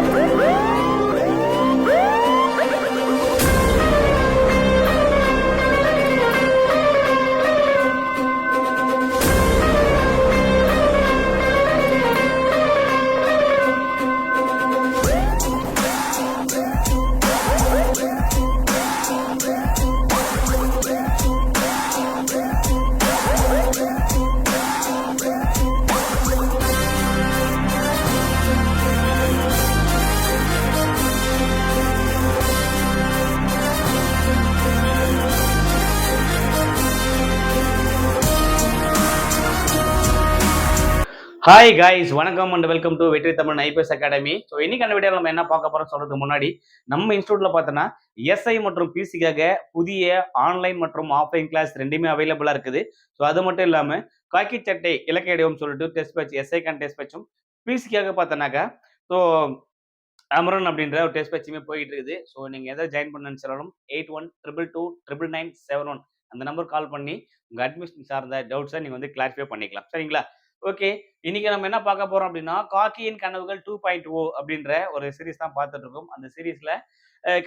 Woo! Hi guys வணக்கம் and welcome to Vetri Tamil IPS academy so இன்னைக்கான video நம்ம என்ன பார்க்க போறோம் சொல்றதுக்கு முன்னாடி நம்ம இன்ஸ்டியூட்ல பார்த்தோன்னா எஸ்ஐ மற்றும் பிசிக்காக புதிய ஆன்லைன் மற்றும் ஆஃப்லைன் கிளாஸ் ரெண்டுமே அவைலபிளா இருக்குது. ஸோ அது மட்டும் இல்லாம காக்கி சட்டை இலக்கை இடைவம் சொல்லிட்டு டெஸ்ட் பேட்ச் எஸ்ஐ கான் டெஸ்ட் பேட்சும் பிசிக்காக பார்த்தோன்னாக்கா ஸோ அமரன் அப்படின்ற ஒரு டெஸ்ட் பேட்சுமே போயிட்டு இருக்குது. ஸோ நீங்கள் எதை ஜாயின் பண்ணுன்னு சொல்லணும் eight one triple two triple nine seven one அந்த நம்பர் கால் பண்ணி உங்கள் அட்மிஷன் சார்ந்த டவுட்ஸை நீங்கள் வந்து கிளாரிஃபை பண்ணிக்கலாம். சரிங்களா? ஓகே. இன்னைக்கு நம்ம என்ன பார்க்க போறோம் அப்படின்னா காக்கியின் கனவுகள் டூ பாயிண்ட் ஓ அப்படின்ற ஒரு சீரிஸ் தான் பார்த்துட்டு இருக்கோம். அந்த சீரீஸ்ல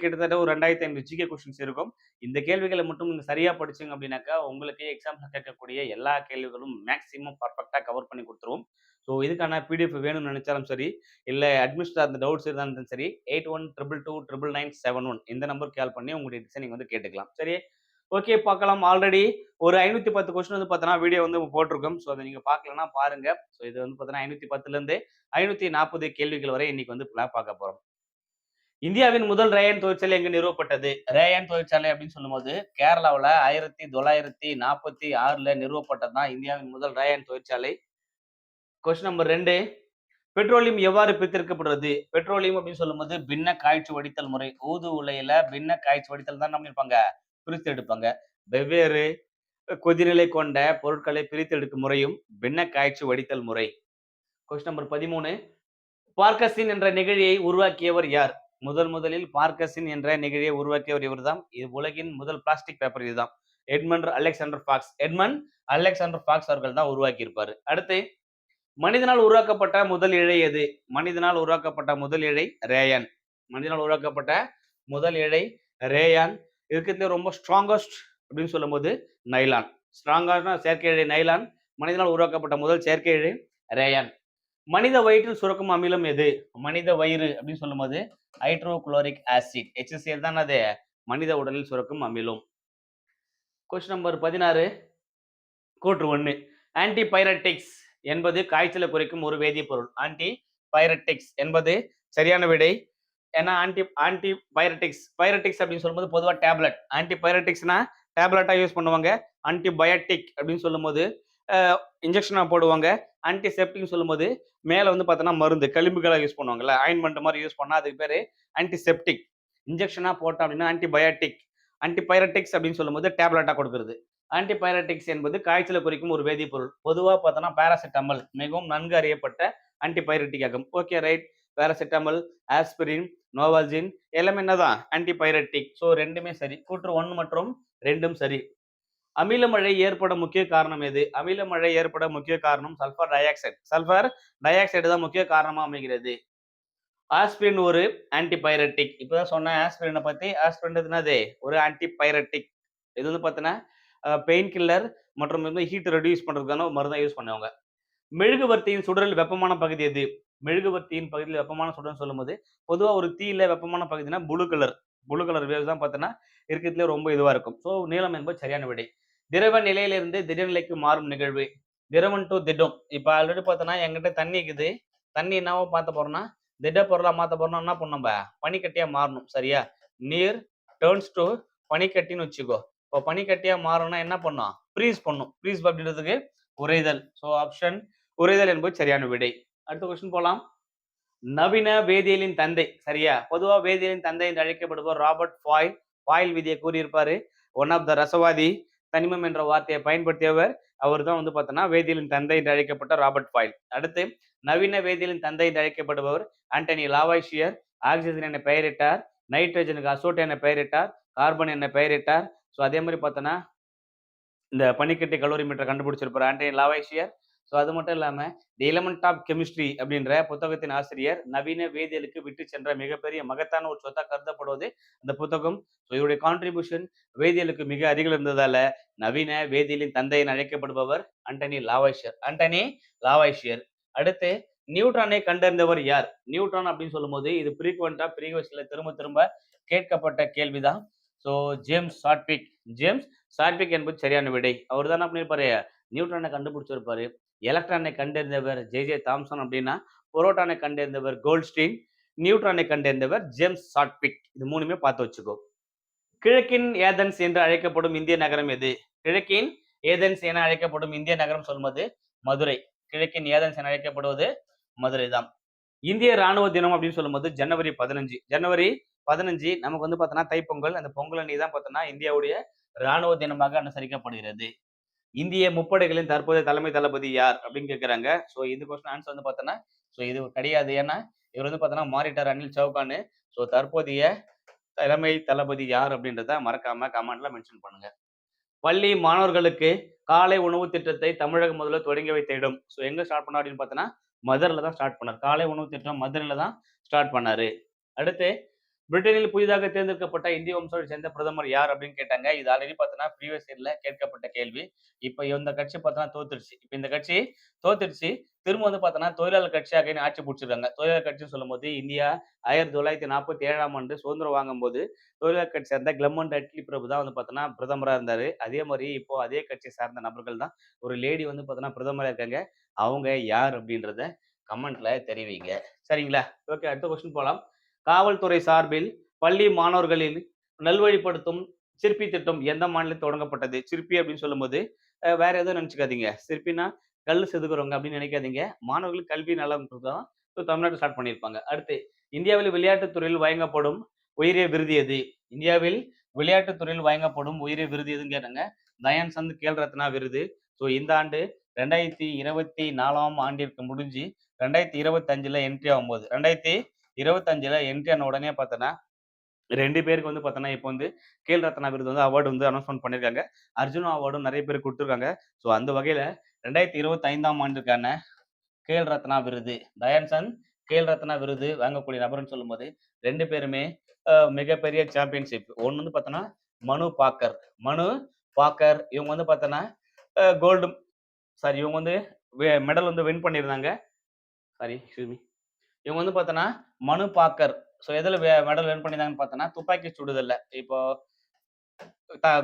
கிட்டத்தட்ட ஒரு ரெண்டாயிரத்தி ஐநூறு ஜிகே கொஸ்டின்ஸ் இருக்கும். இந்த கேள்விகளை மட்டும் நீங்க சரியா படிச்சீங்க அப்படின்னாக்கா உங்களுக்கு எக்ஸாம் கேட்கக்கூடிய எல்லா கேள்விகளும் மேக்ஸிமம் பர்ஃபெக்டா கவர் பண்ணி கொடுத்துருவோம். ஸோ இதுக்கான பிடிஎஃப் வேணும்னு நினைச்சாலும் சரி இல்லை அட்மிஷன் அந்த டவுட்ஸ் இருந்தாலும் சரி eight one triple two triple nine seven one இந்த நம்பர் கால் பண்ணி உங்களுடைய டிசைனிங் வந்து கேட்டுக்கலாம். சரி ஓகே பார்க்கலாம். ஆல்ரெடி ஒரு ஐநூத்தி பத்து கொஸ்டின் வந்து பார்த்தோன்னா வீடியோ வந்து போட்டிருக்கோம். ஸோ அதை நீங்க பார்க்கலன்னா பாருங்க. ஸோ இது வந்து பார்த்தோன்னா ஐநூத்தி பத்துல இருந்து ஐநூத்தி நாற்பது கேள்விகள் வரை இன்னைக்கு வந்து பார்க்க போறோம். இந்தியாவின் முதல் ரேயன் தொழிற்சாலை எங்க நிறுவப்பட்டது? ரேயன் தொழிற்சாலை அப்படின்னு சொல்லும்போது கேரளாவில் ஆயிரத்தி தொள்ளாயிரத்தி நாற்பத்தி ஆறுல நிறுவப்பட்டது தான் இந்தியாவின் முதல் ரேயன் தொழிற்சாலை கொஸ்டின் நம்பர் ரெண்டு. பெட்ரோலியம் எவ்வாறு பிரித்திருக்கப்படுறது பெட்ரோலியம் அப்படின்னு சொல்லும்போது பின்ன காய்ச்சி வடித்தல் முறை. ஊது உலையில பின்ன காய்ச்சி வடித்தல் தான் நம்ம இருப்பாங்க. பிரித்தெடுப்பாங்க. வெவ்வேறு கொதிநிலை கொண்ட பொருட்களை பிரித்தெடுக்கும் முறையும் பின்ன காய்ச்சி வடித்தல் முறை. கொஸ்டின் நம்பர் பதிமூணு. பார்க்கசின் என்ற நிகழியை உருவாக்கியவர் யார்? முதன் முதலில் பார்க்கசின் என்ற நிகழியை உருவாக்கியவர் இவர்தான். இது உலகின் முதல் பிளாஸ்டிக் பேப்பர் இதுதான். Edmund Alexander Fox. Edmund Alexander Fox அவர்கள் தான் உருவாக்கி இருப்பாரு அடுத்து மனிதனால் உருவாக்கப்பட்ட முதல் இழை எது? மனிதனால் உருவாக்கப்பட்ட முதல் இழை ரேயான். மனிதனால் உருவாக்கப்பட்ட முதல் இழை ரேயான். இருக்கிறதுலே ரொம்ப ஸ்ட்ராங்கஸ்ட் அப்படின்னு சொல்லும்போது நைலான் ஸ்ட்ராங்கான செயற்கை இழை நைலான் மனிதனால் உருவாக்கப்பட்ட முதல் செயற்கை இழை ரேயான் மனித வயிற்றில் சுரக்கும் அமிலம் எது? மனித வயிறு அப்படின்னு சொல்லும்போது ஹைட்ரோகுளோரிக் ஆசிட் ஹெச்சிஎல் தான் அது? மனித உடலில் சுரக்கும் அமிலம். கொஸ்டின் நம்பர் பதினாறு. கூற்று ஒன்று ஆன்டி பைரட்டிக்ஸ் என்பது காய்ச்சலை குறைக்கும் ஒரு வேதிப்பொருள். ஆன்டி பைரட்டிக்ஸ் என்பது சரியான விடை ஏன்னா ஆன்டி ஆன்டி பயோட்டிக்ஸ் பயோட்டிக்ஸ் அப்படின்னு சொல்லும்போது பொதுவாக டேப்லெட் ஆன்டி பயோட்டிக்ஸ்னா டேப்லெட்டாக யூஸ் பண்ணுவாங்க. ஆன்டிபயோட்டிக் அப்படின்னு சொல்லும்போது இன்ஜெக்ஷனாக போடுவாங்க. ஆன்டிசெப்டிக்னு சொல்லும்போது மேலே வந்து பார்த்தோன்னா மருந்து கழிம்புகளாக யூஸ் பண்ணுவாங்கல்ல ஆயின்மெண்ட் மாதிரி யூஸ் பண்ணால் அதுக்கு பேர் ஆன்டிசெப்டிக் இன்ஜெக்ஷனாக போட்டோம் அப்படின்னா ஆன்டிபயோட்டிக் ஆன்டிபயோட்டிக்ஸ் அப்படின்னு சொல்லும்போது டேப்லெட்டாக கொடுக்குறது. ஆன்டிபயோட்டிக்ஸ் என்பது காய்ச்சலை குறிக்கும் ஒரு வேதிப்பொருள். பொதுவாக பார்த்தோன்னா பேராசிட்டமல் மிகவும் நன்கு அறியப்பட்ட ஆன்டிபயோட்டிக் ஆகும் okay right paracetamol aspirin Novalgin எல்லாமே என்னதான்? ஆன்டிபைரட்டிக் ஸோ ரெண்டுமே சரி. கூற்று ஒன்று மற்றும் ரெண்டும் சரி. அமிலமழை ஏற்பட முக்கிய காரணம் எது? அமிலமழை ஏற்பட முக்கிய காரணம் sulphur dioxide sulphur dioxide தான் முக்கிய காரணமாக அமைகிறது. ஆஸ்பிரின் ஒரு ஆன்டிபயோட்டிக் இப்போதான் சொன்னேன் ஆஸ்பிரினை பற்றி ஆஸ்பிரின் என்னது? ஒரு ஆன்டிபைரட்டிக் இது வந்து பார்த்தீங்கன்னா பெயின் கில்லர் மற்றும் வந்து ஹீட் ரெடியூஸ் பண்ணுறதுக்கான மருந்தாக யூஸ் பண்ணுவாங்க. மெழுகுவர்த்தியின் சுடரில் வெப்பமான பகுதி எது? மெழுகுவர்த்தியின் பகுதியில் வெப்பமான சுடர்னு சொல்லும்போது பொதுவாக ஒரு தீயில வெப்பமான பகுதினா blue colour blue colour wave தான் பார்த்தோன்னா இருக்கிறதுல ரொம்ப இதுவாக இருக்கும். ஸோ நீளம் என்பது சரியான விடை. திரவ நிலையிலிருந்து திடநிலைக்கு மாறும் நிகழ்வு. திரவன் டு திடம். இப்போ ஆல்ரெடி பார்த்தோன்னா எங்கிட்ட தண்ணி இருக்குது. தண்ணி என்னவோ பார்த்த போறோம்னா திட பொருளாக மாற்ற போறோம்னா என்ன பண்ணும் நம்ம? பனிக்கட்டியாக மாறணும் சரியா? நீர் டேர்ன்ஸ் டு பனிக்கட்டின்னு வச்சுக்கோ. இப்போ பனிக்கட்டியாக மாறணும்னா என்ன பண்ணும்? ஃப்ரீஸ் பண்ணும். ஃப்ரீஸ் அப்படின்றதுக்கு உறைதல். ஸோ ஆப்ஷன் உறைதல் என்பது சரியான விடை. அடுத்த கொஸ்டின் போகலாம் நவீன வேதியியலின் தந்தை சரியா? பொதுவாக வேதியியலின் தந்தை என்று அழைக்கப்படுவோர் ராபர்ட் ஃபாயில் ஃபாயில் விதியை கூறியிருப்பாரு. ஒன் ஆஃப் த ரசவாதி தனிமம் என்ற வார்த்தையை பயன்படுத்தியவர். அவர் தான் வந்து பார்த்தோன்னா வேதியியலின் தந்தை என்று அழைக்கப்பட்ட ராபர்ட் ஃபாயில். அடுத்து நவீன வேதியியலின் தந்தை என்று அழைக்கப்படுபவர் ஆண்டனி லாவாய்ஷியர் ஆக்சிஜன் என பெயரிட்டார். நைட்ரஜனுக்கு அசோட் என பெயரிட்டார். கார்பன் என பெயரிட்டார். ஸோ அதே மாதிரி பார்த்தோன்னா இந்த பனிக்கட்டி கலோரி மீட்டர் கண்டுபிடிச்சிருப்பார் ஆண்டனி லாவாய்ஷியர் ஸோ அது மட்டும் இல்லாமல் தி எலமெண்ட் ஆஃப் கெமிஸ்ட்ரி அப்படின்ற புத்தகத்தின் ஆசிரியர் நவீன வேதியியலுக்கு விட்டு சென்ற மிகப்பெரிய மகத்தான ஒரு சொத்தாக கருதப்படுவது அந்த புத்தகம். ஸோ இவருடைய கான்ட்ரிபியூஷன் வேதியியலுக்கு மிக அருகில் இருந்ததால நவீன வேதியியலின் தந்தை என அழைக்கப்படுபவர் அண்டனி லாவாய்ஷியர் அண்டனி லாவாய்ஷியர் அடுத்து நியூட்ரானை கண்டறிந்தவர் யார்? நியூட்ரான் அப்படின்னு சொல்லும்போது இது ஃப்ரீக்வெண்டா ப்ரீவியஸ்ல திரும்ப திரும்ப கேட்கப்பட்ட கேள்விதான். So James Chadwick James Chadwick என்பது சரியான விடை. அவர் தான் என்ன பண்ணியிருப்பாரு நியூட்ரானை கண்டுபிடிச்சிருப்பாரு. எலக்ட்ரானை கண்டறிந்தவர் ஜே ஜே தாம்சன் அப்படின்னா புரோட்டானை கண்டறிந்தவர் கோல்ட்ஸ்டீன் நியூட்ரானை கண்டறிந்தவர் ஜேம்ஸ் சாட்விக் இது மூணுமே பார்த்து வச்சுக்கோ. கிழக்கின் ஏதன்ஸ் என்று அழைக்கப்படும் இந்திய நகரம் எது? கிழக்கின் ஏதன்ஸ் என அழைக்கப்படும் இந்திய நகரம் சொல்வது மதுரை. கிழக்கின் ஏதன்ஸ் என அழைக்கப்படுவது மதுரை தான். இந்திய ராணுவ தினம் அப்படின்னு சொல்லும்போது ஜனவரி பதினஞ்சு. ஜனவரி பதினஞ்சு நமக்கு வந்து பார்த்தோன்னா தைப்பொங்கல். அந்த பொங்கல் அன்னைக்கு தான் பார்த்தோன்னா இந்தியாவுடைய ராணுவ தினமாக அனுசரிக்கப்படுகிறது. இந்திய முப்படைகளின் தற்போதைய தலைமை தளபதி யார் அப்படின்னு கேட்குறாங்க ஸோ இது கொஸ்டின் ஆன்சர் வந்து பார்த்தோன்னா ஸோ இது கிடையாது. ஏன்னா இவர் வந்து பார்த்தோன்னா மாறிட்டார் அனில் சௌகான். ஸோ தற்போதைய தலைமை தளபதி யார் அப்படின்றத மறக்காம கமெண்ட்ல மென்ஷன் பண்ணுங்க. பள்ளி மாணவர்களுக்கு காலை உணவு திட்டத்தை தமிழக முதல்ல தொடங்கி வைத்த இடம் ஸோ எங்க ஸ்டார்ட் பண்ணார் அப்படின்னு பார்த்தோன்னா மதுரில் தான் ஸ்டார்ட் பண்ணார். காலை உணவு திட்டம் மதுரையில் தான் ஸ்டார்ட் பண்ணாரு. அடுத்து பிரிட்டனில் புதிதாக தேர்ந்தெடுக்கப்பட்ட இந்திய வம்சாவை சேர்ந்த பிரதமர் யார் அப்படின்னு கேட்டாங்க. இது ஆல்ரெடி பார்த்தோன்னா ப்ரீவியஸ் இயர்ல கேட்கப்பட்ட கேள்வி. இப்போ இந்த கட்சி பார்த்தோன்னா தோத்துருச்சு. இப்போ இந்த கட்சி தோத்துருச்சு. திரும்ப வந்து பார்த்தோன்னா தொழிலாளர் கட்சியாக ஆட்சி பிடிச்சிருக்காங்க. தொழிலாளர் கட்சின்னு சொல்லும்போது இந்தியா ஆயிரத்தி தொள்ளாயிரத்தி நாற்பத்தி ஏழாம் ஆண்டு சுதந்திரம் வாங்கும்போது தொழிலாளர் கட்சி சேர்ந்த கிளம்மன் அட்லி பிரபு தான் வந்து பார்த்தோன்னா பிரதமராக இருந்தார். அதே மாதிரி இப்போ அதே கட்சி சார்ந்த நபர்கள் தான் ஒரு லேடி வந்து பார்த்தோன்னா பிரதமராக இருக்காங்க. அவங்க யார் அப்படின்றத கமெண்ட்ல தெரிவிங்க. சரிங்களா? ஓகே அடுத்த கொஸ்டின் போகலாம் காவல்துறை சார்பில் பள்ளி மாணவர்களில் நல்வழிப்படுத்தும் சிற்பி திட்டம் எந்த மாநிலத்தில் தொடங்கப்பட்டது? சிற்பி அப்படின்னு சொல்லும்போது வேற எதுவும் நினச்சிக்காதீங்க. சிற்பினா கல் செதுக்குறவங்க அப்படின்னு நினைக்காதீங்க. மாணவர்களுக்கு கல்வி நலம் தான் ஸோ தமிழ்நாட்டில் ஸ்டார்ட் பண்ணியிருப்பாங்க. அடுத்து இந்தியாவில் விளையாட்டுத் துறையில் வழங்கப்படும் உயரிய விருது எது? இந்தியாவில் விளையாட்டுத் துறையில் வழங்கப்படும் உயரிய விருது எதுன்னு கேட்டாங்க. தயான் சந்த் கேல் ரத்னா விருது. ஸோ இந்த ஆண்டு ரெண்டாயிரத்தி இருபத்தி நாலாம் ஆண்டிற்கு முடிஞ்சு ரெண்டாயிரத்தி இருபத்தஞ்சில் என்ட்ரி ஆகும்போது ரெண்டாயிரத்தி இருபத்தஞ்சில் என்ட்ரி ஆன உடனே பார்த்தோன்னா ரெண்டு பேருக்கு வந்து பார்த்தோன்னா இப்போ வந்து கேல் ரத்னா விருது வந்து அவார்டு வந்து அனௌன்ஸ்மெண்ட் பண்ணியிருக்காங்க அர்ஜுனா அவார்டும் நிறைய பேர் கொடுத்துருக்காங்க. ஸோ அந்த வகையில் ரெண்டாயிரத்தி இருபத்தைந்தாம் ஆண்டுக்கான கேல் ரத்னா விருது தயான் கேல் ரத்னா விருது வாங்கக்கூடிய நபர்னு சொல்லும்போது ரெண்டு பேருமே மிகப்பெரிய சாம்பியன்ஷிப் ஒன்று வந்து பார்த்தோன்னா மனு பாக்கர். மனு பாக்கர் இவங்க வந்து பார்த்தோன்னா கோல்டு சாரி இவங்க வந்து மெடல் வந்து வின் பண்ணியிருந்தாங்க. சாரி எக்ஸ்கியூஸ் மீ இவங்க வந்து பார்த்தோன்னா மனு பாக்கர். ஸோ எதில் மெடல் வின் பண்ணியிருந்தாங்கன்னு பார்த்தோன்னா துப்பாக்கி சுடுதல்ல. இப்போ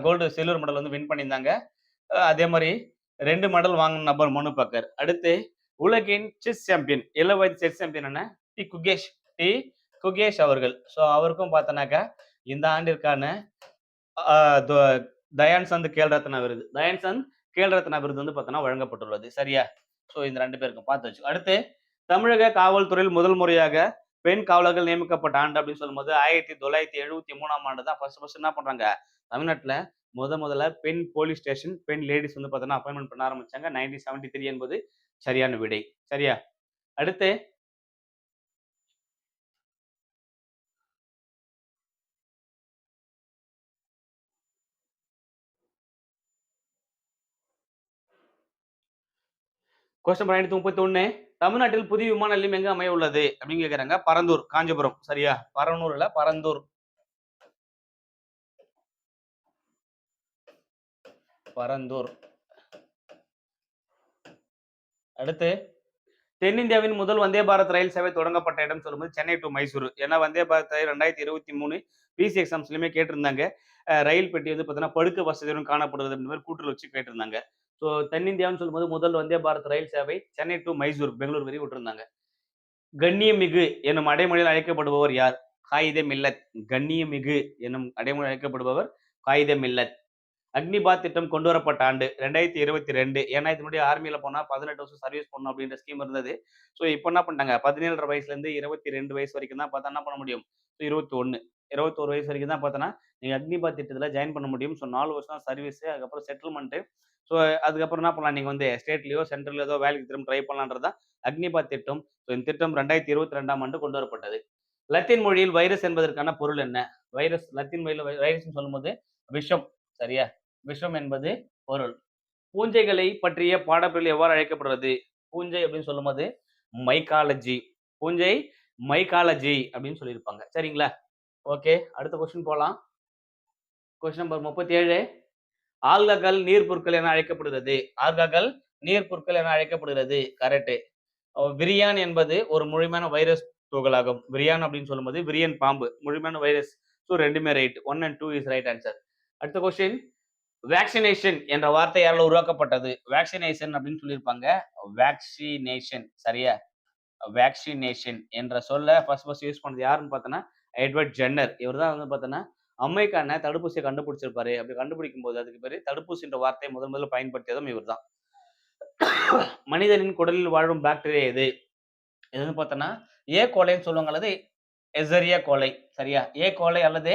கோல்டு சில்வர் மெடல் வந்து வின் பண்ணியிருந்தாங்க. அதே மாதிரி ரெண்டு மெடல் வாங்கின நபர் மனு பாக்கர். அடுத்து உலகின் செஸ் சாம்பியன் இள வயது செஸ் சாம்பியன் என்ன? டி குகேஷ். டி குகேஷ் அவர்கள். ஸோ அவருக்கும் பார்த்தோன்னாக்கா இந்த ஆண்டிற்கான ஆஹ் தயான் சந்த் கேல் விருது. தயான் சந்த் கேல் ரத்ன விருது வந்து பார்த்தோன்னா வழங்கப்பட்டுள்ளது. சரியா? ஸோ இந்த ரெண்டு பேருக்கும் பார்த்து வச்சு அடுத்து தமிழக காவல்துறையில் முதல் முறையாக பெண் காவலர்கள் நியமிக்கப்பட்ட ஆண்டு அப்படின்னு சொல்லும்போது ஆயிரத்தி தொள்ளாயிரத்தி எழுபத்தி மூணாம் ஆண்டு தான் ஃபர்ஸ்ட் ஃபர்ஸ்ட் என்ன பண்றாங்க? தமிழ்நாட்டில் முத முதல்ல பெண் போலீஸ் ஸ்டேஷன் பெண் லேடிஸ் வந்து பார்த்தோன்னா அப்பாயின்மெண்ட் பண்ண ஆரம்பிச்சாங்க. நைன்டீன் செவன்டி த்ரீ என்பது சரியான விடை. சரியா? அடுத்து கொஸ்டின் ஐநூத்தி முப்பத்தி ஒண்ணு. தமிழ்நாட்டில் புதிய விமான நிலையம் எங்க அமைய உள்ளது? அப்படின்னு கேக்குறாங்க. பரந்தூர் காஞ்சிபுரம். சரியா? பரனூர் இல்ல பரந்தூர். பரந்தூர். அடுத்து தென்னிந்தியாவின் முதல் வந்தே பாரத் ரயில் சேவை தொடங்கப்பட்ட இடம் சொல்லும்போது சென்னை டு மைசூர். ஏன்னா வந்தே பாரத் ரயில் ரெண்டாயிரத்தி இருபத்தி மூணு பிசி எக்ஸாம்ஸ்லையுமே கேட்டிருந்தாங்க. ரயில் பெட்டி வந்து பார்த்தீங்கன்னா படுக்க வசதியுடன் காணப்படுறது அப்படின்னு மாதிரி கூட்டுறவு வச்சு கேட்டிருந்தாங்க. ஸோ தென்னிந்தியான்னு சொல்லும்போது முதல் வந்தே பாரத் ரயில் சேவை சென்னை டு மைசூர் பெங்களூர் வரை விட்டுருந்தாங்க. கண்ணியமிகு என்னும் அடைமொழியில் அழைக்கப்படுபவர் யார்? காயிதே மில்லத். கண்ணியமிகு என்னும் அடைமொழி அழைக்கப்படுபவர் காயிதே மில்லத். அக்னிபாத் திட்டம் கொண்டு வரப்பட்ட ஆண்டு ரெண்டாயிரத்தி இருபத்தி ரெண்டு. ஏன்னா இது முன்னாடி ஆர்மியில் போனால் பதினெட்டு வருஷம் சர்வீஸ் பண்ணணும் அப்படின்ற ஸ்கீம் இருந்தது. ஸோ இப்போ என்ன பண்ணிட்டாங்க? பதினேழு வயசுலேருந்து இருபத்தி ரெண்டு வயசு வரைக்கும் தான் பார்த்தா என்ன பண்ண முடியும்? ஸோ இருபத்தி ஒன்று இருபத்தோரு வயசு வரைக்கும் தான் பார்த்தோன்னா நீங்கள் அக்னிபாத் திட்டத்தில் ஜாயின் பண்ண முடியும் ஸோ நாலு வருஷம் சர்வீஸ் அதுக்கப்புறம் செட்டில்மெண்ட்டு ஸோ அதுக்கப்புறம் என்ன பண்ணலாம்? நீங்கள் வந்து ஸ்டேட்லேயோ சென்ட்ரல் ஏதோ வேலைக்கு திரும்ப ட்ரை பண்ணலான்றதா அக்னிபாத் திட்டம் ஸோ இந்த திட்டம் ரெண்டாயிரத்தி இருபத்தி ரெண்டாம் ஆண்டு கொண்டு வரப்பட்டது லத்தீன் மொழியில் வைரஸ் என்பதற்கான பொருள் என்ன? வைரஸ் லத்தீன் மொழியில் வைரஸ்னு சொல்லும்போது விஷம் சரியா? விஷம் என்பது பொருள். பூஞ்சைகளை பற்றிய பாடப்பிரிவு எவ்வாறு அழைக்கப்படுறது பூஞ்சை அப்படின்னு சொல்லும்போது மைக்காலஜி பூஞ்சை மைக்காலஜி அப்படின்னு சொல்லியிருப்பாங்க. சரிங்களா? ஓகே அடுத்த கொஸ்டின் போகலாம் கொஸ்டின் நம்பர் முப்பத்தி ஏழு ஆல்ககல் நீர் பொருட்கள் என அழைக்கப்படுகிறது. ஆல்ககல் நீர் பொருட்கள் என அழைக்கப்படுகிறது. கரெக்ட் விரியான் என்பது ஒரு முழுமையான வைரஸ் துகளாகும். விரியான் அப்படின்னு சொல்லும்போது விரியன் பாம்பு. முழுமையான வைரஸ் ஸோ ரெண்டுமே right one and two is right answer அடுத்த கொஸ்டின் வேக்சினேஷன் என்ற வார்த்தை யாரால உருவாக்கப்பட்டது? வேக்சினேஷன் அப்படின்னு சொல்லியிருப்பாங்க. வேக்சினேஷன் சரியா? வேக்சினேஷன் என்ற சொல்ல ஃபர்ஸ்ட் ஃபர்ஸ்ட் யூஸ் பண்ணது யாருன்னு பார்த்தோன்னா எட்வர்ட் ஜென்னர். இவர் தான் வந்து பார்த்தோன்னா அம்மைக்கான தடுப்பூசியை கண்டுபிடிச்சிருப்பாரு. அப்படி கண்டுபிடிக்கும் போது அதுக்கு பேர் தடுப்பூசின்ற வார்த்தையை முதல் முதல்ல பயன்படுத்தியதும் இவர் தான் மனிதனின் குடலில் வாழும் பாக்டீரியா எது? எதுன்னு பார்த்தோன்னா ஏ கோலைன்னு சொல்லுவாங்க. அல்லது எசரியா கோலை சரியா? ஏ கோலை அல்லது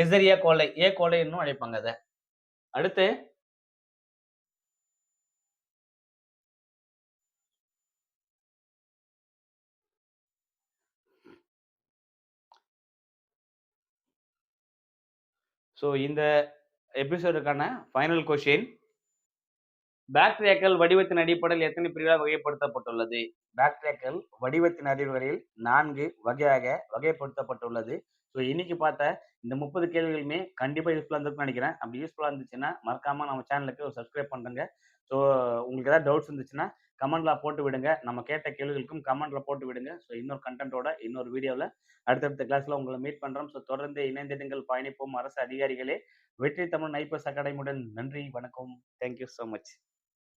எசரியா கோலை ஏ கோலை இன்னும் அழைப்பாங்க அதை. அடுத்து ஸோ இந்த எபிசோடுக்கான ஃபைனல் கொஷின் பாக்டீரியாக்கள் வடிவத்தின் அடிப்படையில் எத்தனை பிரிவாக வகைப்படுத்தப்பட்டுள்ளது? பாக்டீரியாக்கள் வடிவத்தின் அடிப்படையில் நான்கு வகையாக வகைப்படுத்தப்பட்டுள்ளது. ஸோ இன்னைக்கு பார்த்த இந்த முப்பது கேள்விகளுமே கண்டிப்பாக யூஸ்ஃபுல்லாக இருந்திருக்கும்னு நினைக்கிறேன். அப்படி யூஸ்ஃபுல்லாக இருந்துச்சுன்னா மறக்காமல் நம்ம சேனலுக்கு சப்ஸ்கிரைப் பண்ணுங்க ஸோ உங்களுக்கு ஏதாவது டவுட்ஸ் இருந்துச்சுன்னா கமெண்ட்ல போட்டு விடுங்க. நம்ம கேட்ட கேள்விகளுக்கும் கமெண்ட்ல போட்டு விடுங்க. ஸோ இன்னொரு கண்டென்ட்டோட இன்னொரு வீடியோவில் அடுத்தடுத்த கிளாஸ்ல உங்களை மீட் பண்றோம். ஸோ தொடர்ந்து இணைந்திடுங்கள் பயணிப்போம். அரசு அதிகாரிகளே வெற்றி தமிழ் நைப்பஸ் அகாடமியுடன் நன்றி வணக்கம். Thank you so much